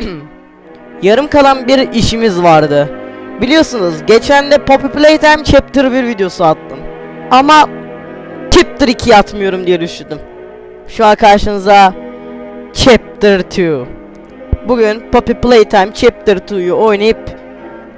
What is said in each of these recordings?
Yarım kalan bir işimiz vardı. Biliyorsunuz geçen de Poppy Playtime Chapter 1 videosu attım. Ama Chapter 2 atmıyorum diye düşündüm. Şu an karşınıza Chapter 2. Bugün Poppy Playtime Chapter 2'yu oynayıp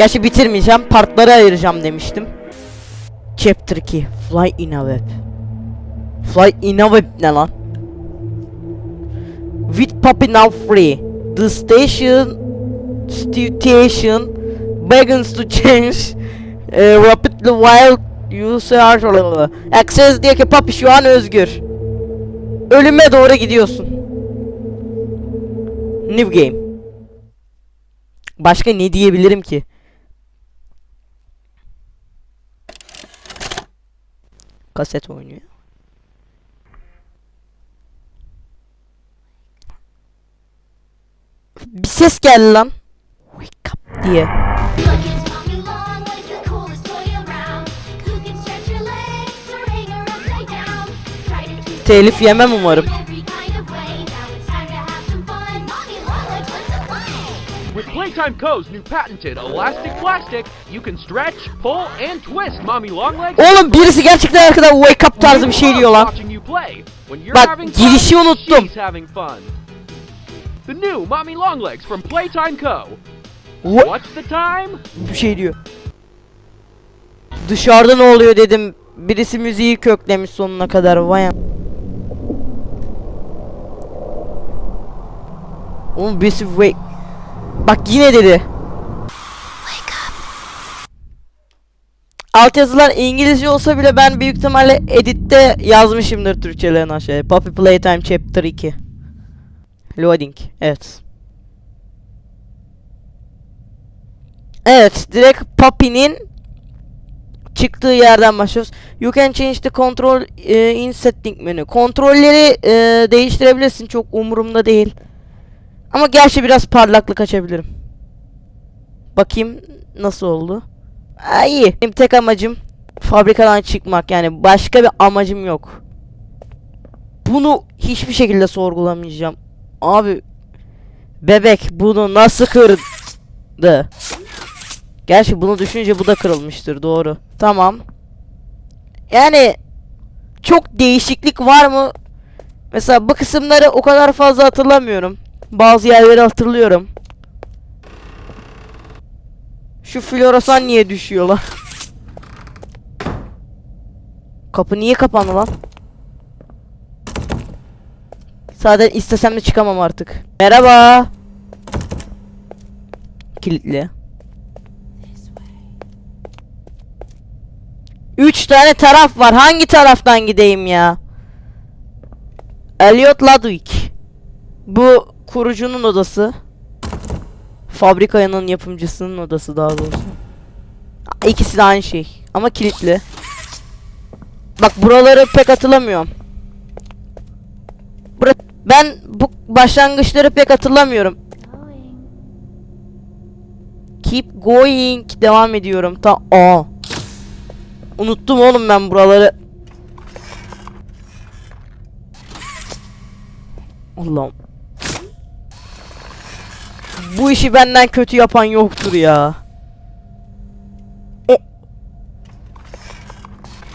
Gerçi bitirmeyeceğim, partlara ayıracağım demiştim. Chapter 2 Fly in a Web Fly in a Web ne lan? With Poppy now free The station Situation begins to change eh, rapidly while user Access diyor ki şu an özgür Ölüme doğru gidiyorsun New game Başka ne diyebilirim ki? Kaset oynuyor. Bir ses geldi lan. Wake up diye. Telif yemem umarım. With Playtime Co.'s new patented elastic plastic, you can stretch, pull, and twist Mommy Longlegs. Oğlum birisi gerçekten arkadan wake up tarzı bir şey diyor lan. Bak, girişi unuttum. The new Mommy Longlegs from Playtime Co. Wha- What's the time? bir şey diyor. Dışarıda ne oluyor dedim. Birisi müziği köklemiş sonuna kadar. Vay am- Oğlum birisi wake. Bak yine dedi. Alt yazılar İngilizce olsa bile ben büyük ihtimalle editte yazmışımdır Türkçelerini aşağıya. Puppy Playtime Chapter 2. Loading. Evet. Evet, direkt Puppy'nin çıktığı yerden başlıyoruz. You can change the control e, in setting menü. Kontrolleri e, değiştirebilirsin. Çok umurumda değil. Ama gerçi biraz parlaklık açabilirim. Bakayım nasıl oldu. Aa, iyi. Benim tek amacım fabrikadan çıkmak. Yani başka bir amacım yok. Bunu hiçbir şekilde sorgulamayacağım. Abi bebek bunu nasıl kırdı? Gerçi bunu düşününce bu da kırılmıştır doğru. Tamam. Yani çok değişiklik var mı? Mesela bu kısımları o kadar fazla hatırlamıyorum. Bazı yerleri hatırlıyorum. Şu floresan niye düşüyor lan? Kapı niye kapandı lan? Zaten istesem de çıkamam artık. Merhaba. Kilitli. Üç tane taraf var. Hangi taraftan gideyim ya? Elliot Ludwig. Bu kurucunun odası. Fabrikanın yapımcısının odası daha doğrusu. İkisi de aynı şey. Ama kilitli. Bak buraları pek hatırlamıyorum. Ben bu başlangıçları pek hatırlamıyorum. Keep going. Devam ediyorum. Ta Aa. Unuttum oğlum ben buraları. Allah'ım. Bu işi benden kötü yapan yoktur ya.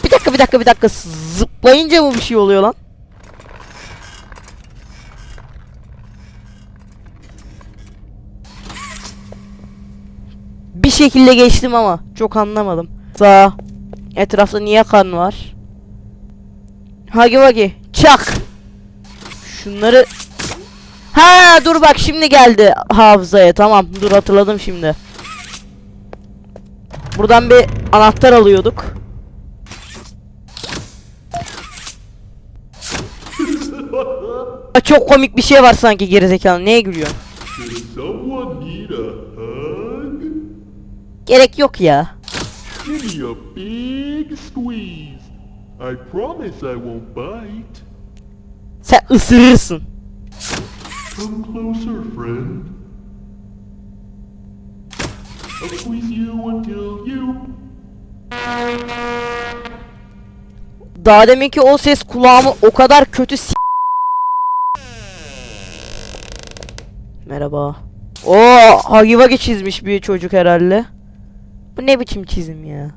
Bir dakika bir dakika bir dakika. Zıplayınca mı bir şey oluyor lan? Şekilde geçtim ama çok anlamadım. Sağ. Etrafta niye kan var? Hagi vagi. Çak. Şunları Ha dur bak şimdi geldi hafızaya. Tamam dur hatırladım şimdi. Buradan bir anahtar alıyorduk. Çok komik bir şey var sanki gerizekalı. Neye gülüyorsun? Gerek yok ya. Give me a big squeeze. I promise I won't bite. Sen ısırırsın. Come closer, friend. I'll squeeze you until you. Daha deminki o ses kulağımı o kadar kötü s- Merhaba. Oo, Hagi Wagi çizmiş bir çocuk herhalde. Bu ne biçim çizim ya?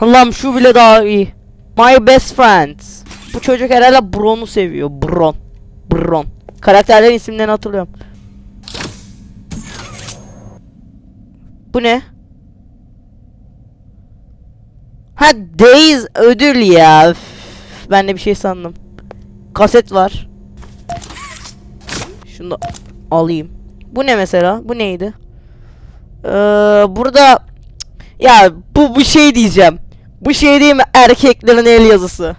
Allah'ım şu bile daha iyi. My best friends. Bu çocuk herhalde Bron'u seviyor. Bron. Bron. Karakterlerin isimlerini hatırlıyorum. Bu ne? Ha Days ödül ya. Üf, ben de bir şey sandım. Kaset var. Şunu da alayım. Bu ne mesela? Bu neydi? Ee, burada ya bu bu şey diyeceğim. Bu şey değil mi? Erkeklerin el yazısı.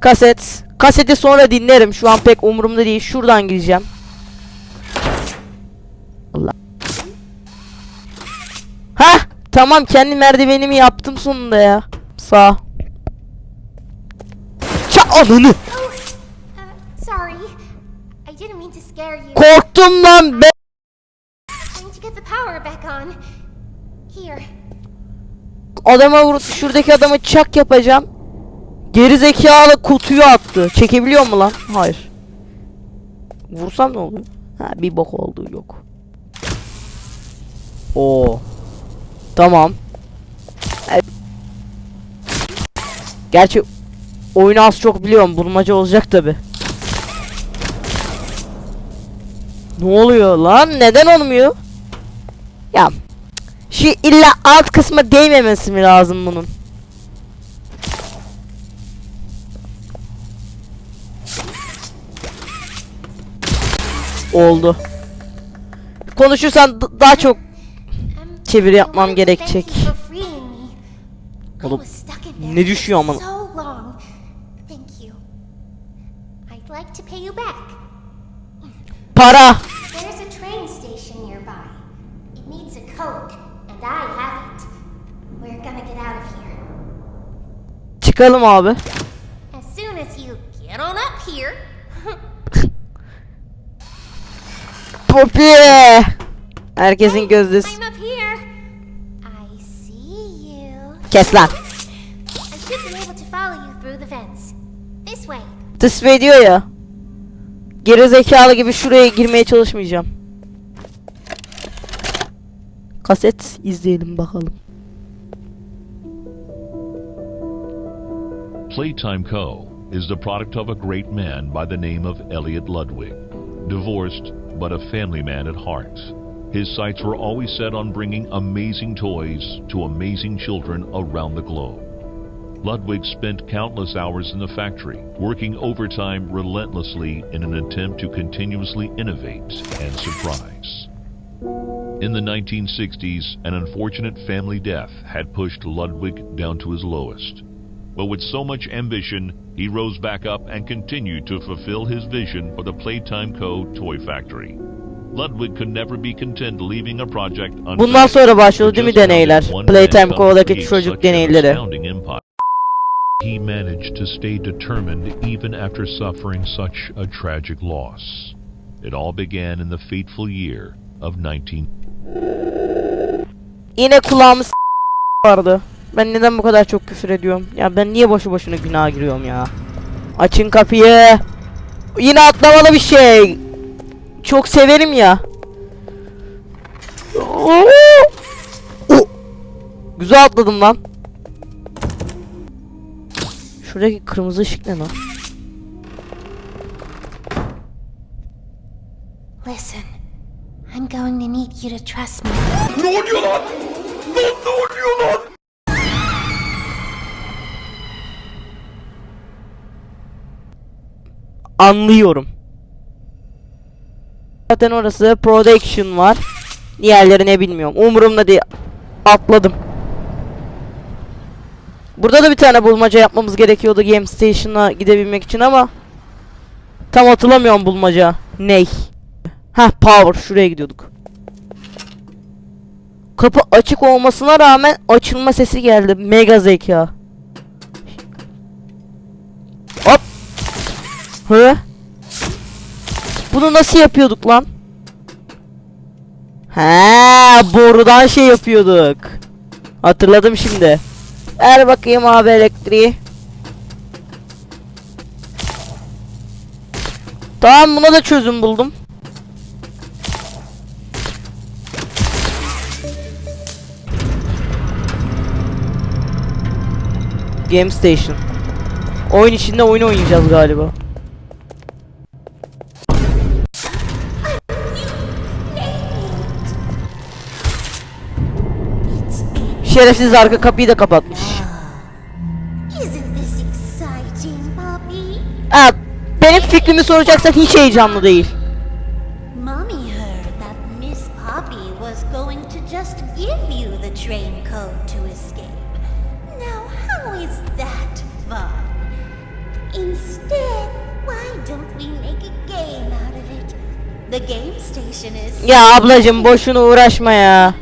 Kaset. Kaseti sonra dinlerim. Şu an pek umurumda değil. Şuradan gireceğim. Allah. Ha, tamam kendi merdivenimi yaptım sonunda ya. Sağ. Ça ananı. Uh, scare you. Korktum lan be. Power back on. Here. Adama vur şuradaki adamı çak yapacağım. Geri zekalı kutuyu attı. Çekebiliyor mu lan? Hayır. Vursam ne oluyor? Ha bir bok oldu yok. Oo. Tamam. E- Gerçi oyunu az çok biliyorum. Bulmaca olacak tabi. Ne oluyor lan? Neden olmuyor? Ya şu illa alt kısma değmemesi mi lazım bunun? Oldu. Konuşursan daha çok I'm çeviri yapmam gerekecek. Oğlum, ne düşüyor for ama? So long. Thank you. I'd like to pay you back. Para. There's a train station nearby. It needs a code, and I have it. We're gonna get out of here. Çıkalım abi. As soon as you get on up here. Popi. Herkesin gözdesi. I'm up here. I see you. Kes lan. I should be able to follow you through the fence. This way. Diyor ya. Geri zekalı gibi şuraya girmeye çalışmayacağım. Kaset izleyelim bakalım. Playtime Co. is the product of a great man by the name of Elliot Ludwig. Divorced, but a family man at heart. His sights were always set on bringing amazing toys to amazing children around the globe. Ludwig spent countless hours in the factory, working overtime relentlessly in an attempt to continuously innovate and surprise. In the 1960s, an unfortunate family death had pushed Ludwig down to his lowest. But with so much ambition, he rose back up and continued to fulfill his vision for the Playtime Co. toy factory. Ludwig could never be content leaving a project Bundan unfinished. sonra başladı değil mi deneyler? Playtime Co'daki çocuk deneyleri. He managed to stay determined even after suffering such a tragic loss. It all began in the fateful year of 19 Yine kulağımı vardı. Ben neden bu kadar çok küfür ediyorum? Ya ben niye boşu boşuna günaha giriyorum ya? Açın kapıyı. Yine atlamalı bir şey. Çok severim ya. Oo! Güzel atladım lan. Şuradaki kırmızı ışık ne lan? Listen, I'm going to need you to trust me. Anlıyorum. Zaten orası production var. Diğerleri ne bilmiyorum. Umurumda değil. Atladım. Burada da bir tane bulmaca yapmamız gerekiyordu Game Station'a gidebilmek için ama tam hatırlamıyorum bulmaca. Ney? Power şuraya gidiyorduk. Kapı açık olmasına rağmen açılma sesi geldi. Mega zeka. Hop. Hı? Bunu nasıl yapıyorduk lan? He, borudan şey yapıyorduk. Hatırladım şimdi. Ver bakayım abi elektriği. Tamam buna da çözüm buldum. Game Station. Oyun içinde oyun oynayacağız galiba. Şerefsiz arka kapıyı da kapatmış. Ha, benim fikrimi soracaksan hiç heyecanlı değil. The game station is Ya ablacım boşuna uğraşma ya.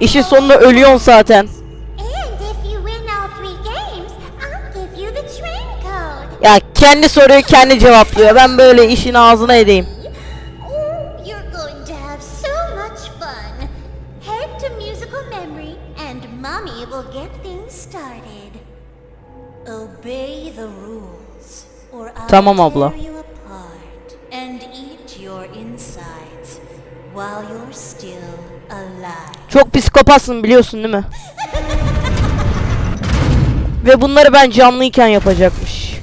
İşin sonunda ölüyorsun zaten. Ya kendi soruyu kendi cevaplıyor. Ben böyle işin ağzına edeyim. Tamam abla. Çok psikopatsın biliyorsun değil mi? Ve bunları ben canlıyken yapacakmış.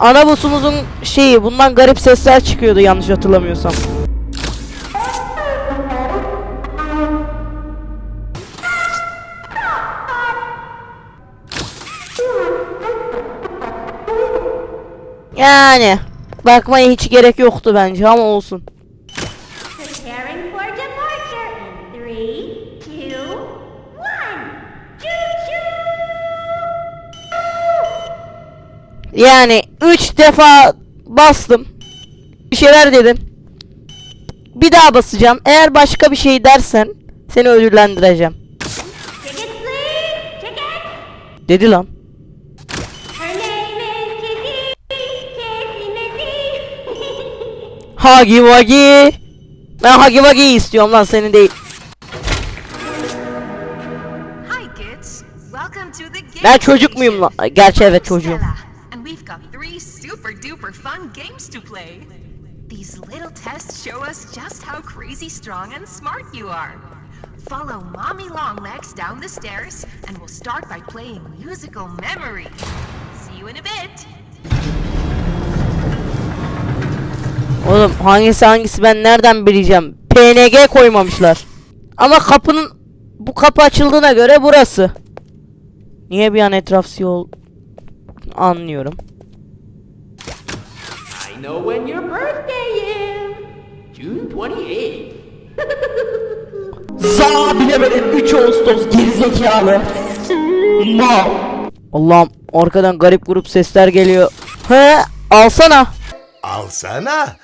Ana boss'umuzun şeyi bundan garip sesler çıkıyordu yanlış hatırlamıyorsam. Yani bakmaya hiç gerek yoktu bence ama olsun. Yani 3 defa bastım. Bir şeyler dedim. Bir daha basacağım. Eğer başka bir şey dersen seni ödüllendireceğim. Dedi lan. Hagi Wagi. Ben Hagi Wagi'yi istiyorum lan seni değil. Hi kids, welcome to the game Ben çocuk muyum lan? Station. Gerçi evet I'm çocuğum. Stella, and we've got three super duper fun games to play. These little tests show us just how crazy strong and smart you are. Follow Mommy Longlegs down the stairs, and we'll start by playing musical memory. See you in a bit. Oğlum hangisi hangisi ben nereden bileceğim? PNG koymamışlar. Ama kapının bu kapı açıldığına göre burası. Niye bir an etraf yol anlıyorum. I know when your birthday is. June 28th. Za bilemedim 3 Ağustos gerizekalı. Ma. Allah'ım arkadan garip grup sesler geliyor. He alsana. Alsana.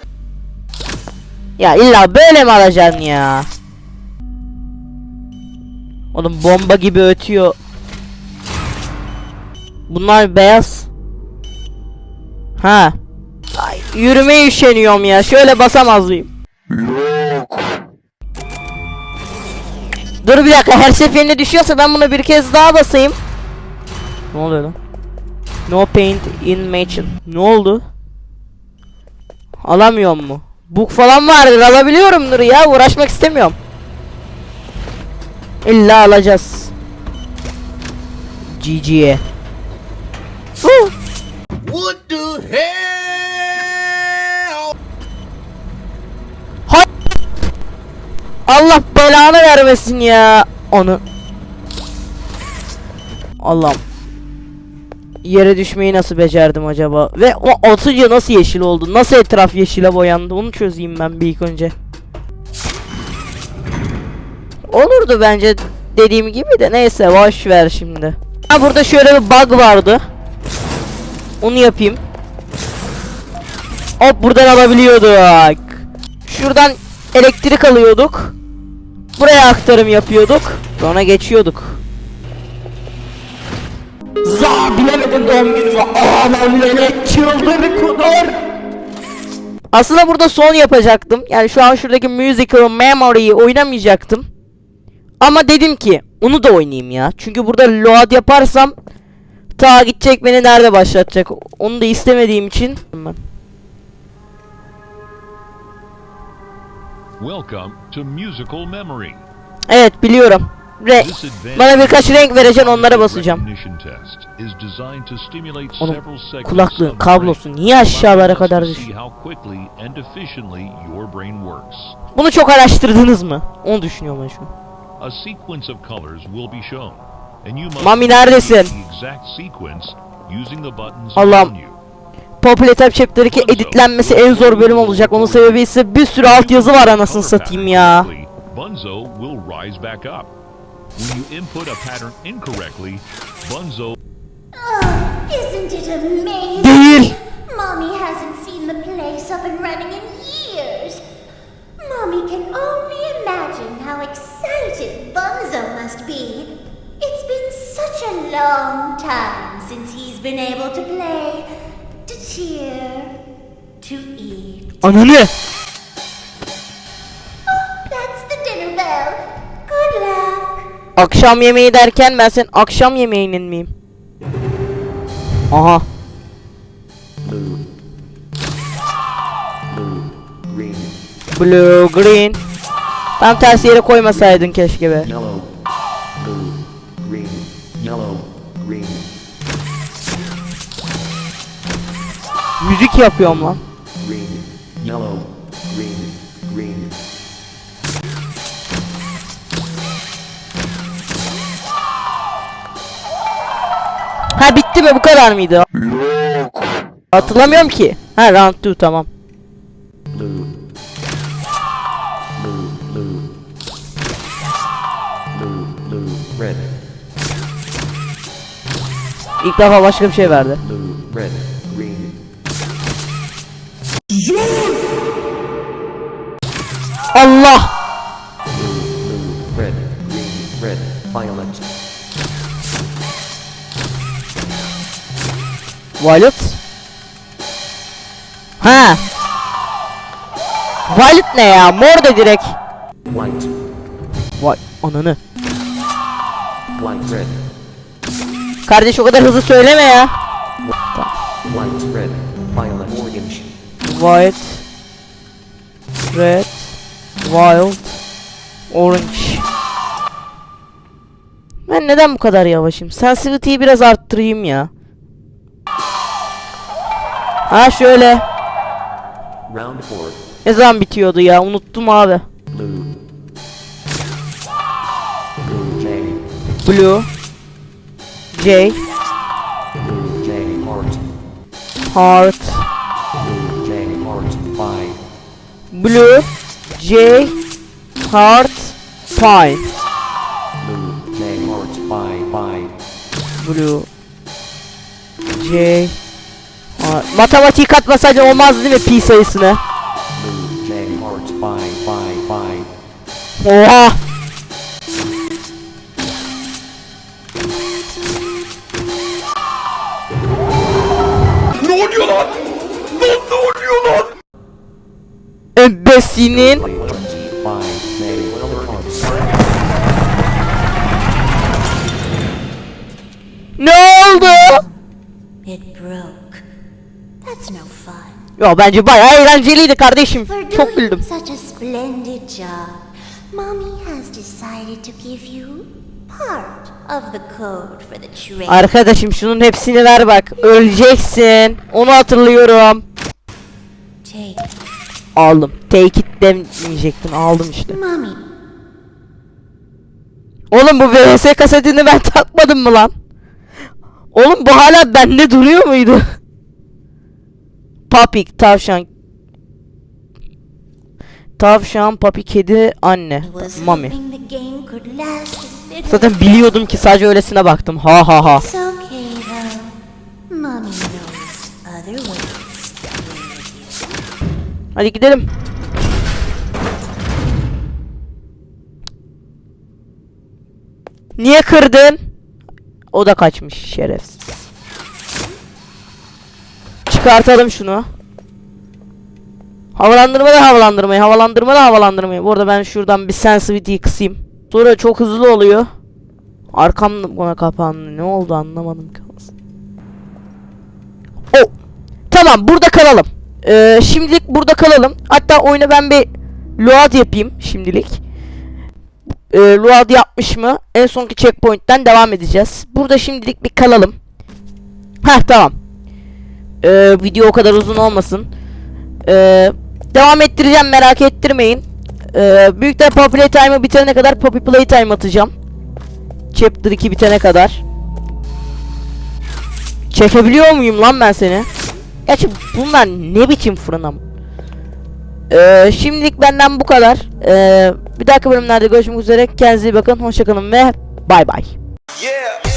Ya illa böyle mi alacaksın ya? Oğlum bomba gibi ötüyor. Bunlar beyaz. Ha. Ay, yürümeye üşeniyorum ya. Şöyle basamaz mıyım? Dur bir dakika her seferinde düşüyorsa ben bunu bir kez daha basayım. Ne oluyor lan? No paint in match. Ne oldu? Alamıyor mu? Bug falan vardır alabiliyorumdur ya uğraşmak istemiyorum. İlla alacağız. GG'ye. What the hell? Hay- Allah belanı vermesin ya. Onu. Allah'ım. Yere düşmeyi nasıl becerdim acaba? Ve o atınca nasıl yeşil oldu? Nasıl etraf yeşile boyandı? Onu çözeyim ben bir ilk önce. Olurdu bence dediğim gibi de neyse boş ver şimdi. Ha burada şöyle bir bug vardı. Onu yapayım. Hop buradan alabiliyorduk. Şuradan elektrik alıyorduk. Buraya aktarım yapıyorduk. Sonra geçiyorduk. Za bilemedim doğum günümü. Ağlam beni çıldır kudur. Aslında burada son yapacaktım. Yani şu an şuradaki musical memory'yi oynamayacaktım. Ama dedim ki onu da oynayayım ya. Çünkü burada load yaparsam ta gidecek beni nerede başlatacak. Onu da istemediğim için ben. Welcome to Musical Memory. Evet biliyorum. Re bana birkaç renk vereceksin onlara basacağım. segments Kulaklığın kablosu niye aşağılara kadar to düş? see how quickly and efficiently your brain works. Bunu çok araştırdınız mı? Onu düşünüyorum ben şu an. Mami neredesin? Allah'ım. Poppy Type Chapter 2 editlenmesi en zor bölüm olacak. Onun sebebi ise bir sürü altyazı var anasını satayım ya. Bunzo will rise back up. When you input a pattern incorrectly, Bunzo Oh, isn't it amazing? Değil. Mommy hasn't seen the place up and running in years. Mommy can only imagine how excited Bunzo must be. It's been such a long time since he's been able to play, to cheer, to eat. Ananı. Akşam yemeği derken ben senin akşam yemeğinin miyim? Aha. Blue, green. Tam tersi yere koymasaydın keşke be. yellow, blue, green, yellow, green, Müzik yapıyorum lan. green, yellow, Ha bitti mi bu kadar mıydı? Hatırlamıyorum ki. Ha round 2 tamam. İlk defa başka bir şey verdi. Allah! Violet. Ha. Violet ne ya? Mor da direkt. white, Vay ananı. white, red, Kardeş o kadar hızlı söyleme ya. white, red, violet, orange, White. Red. Wild. Orange. Ben neden bu kadar yavaşım? Sensitivity'yi biraz arttırayım ya. Ha şöyle. Ne zaman bitiyordu ya? Unuttum abi. blue, J, heart, Heart. blue, J, heart, five, Blue. J. Heart. Pine. blue, J, Heart. Matematik katmasaydı olmaz değil mi pi sayısını? blue, J, heart, five, five, five, Oha. Ebesinin five, J, hearts, ne oldu? Ya bence bayağı eğlenceliydi kardeşim. Çok güldüm. such a splendid job, Mommy has decided to give you part of the code for the train. Arkadaşım şunun hepsini ver bak. Öleceksin. Onu hatırlıyorum. Take Aldım. Take it demeyecektin. Aldım işte. Mommy. Oğlum bu VHS kasetini ben takmadım mı lan? Oğlum bu hala bende duruyor muydu? Papik, tavşan. Tavşan, papi, kedi, anne. Mami. Zaten biliyordum ki sadece öylesine baktım. Ha ha ha. Hadi gidelim. Niye kırdın? O da kaçmış şerefsiz. Çıkartalım şunu. Havalandırma da havalandırmayı, havalandırma da havalandırmayı. Bu arada ben şuradan bir sensitivity'yi kısayım. Sonra çok hızlı oluyor. Arkam buna kapandı. Ne oldu anlamadım kalsın. Oh. Tamam burada kalalım. Ee, şimdilik burada kalalım. Hatta oyuna ben bir load yapayım şimdilik. e, Luad yapmış mı? En sonki checkpoint'ten devam edeceğiz. Burada şimdilik bir kalalım. Heh tamam. Ee, video o kadar uzun olmasın. Ee, devam ettireceğim merak ettirmeyin. Ee, büyük de Poppy Playtime'ı bitirene kadar Poppy Playtime atacağım. Chapter 2 bitene kadar. Çekebiliyor muyum lan ben seni? Gerçi bunlar ne biçim fırınam? Ee, şimdilik benden bu kadar. Ee, bir dahaki bölümlerde görüşmek üzere. Kendinize iyi bakın. Hoşçakalın ve bay bay. Yeah.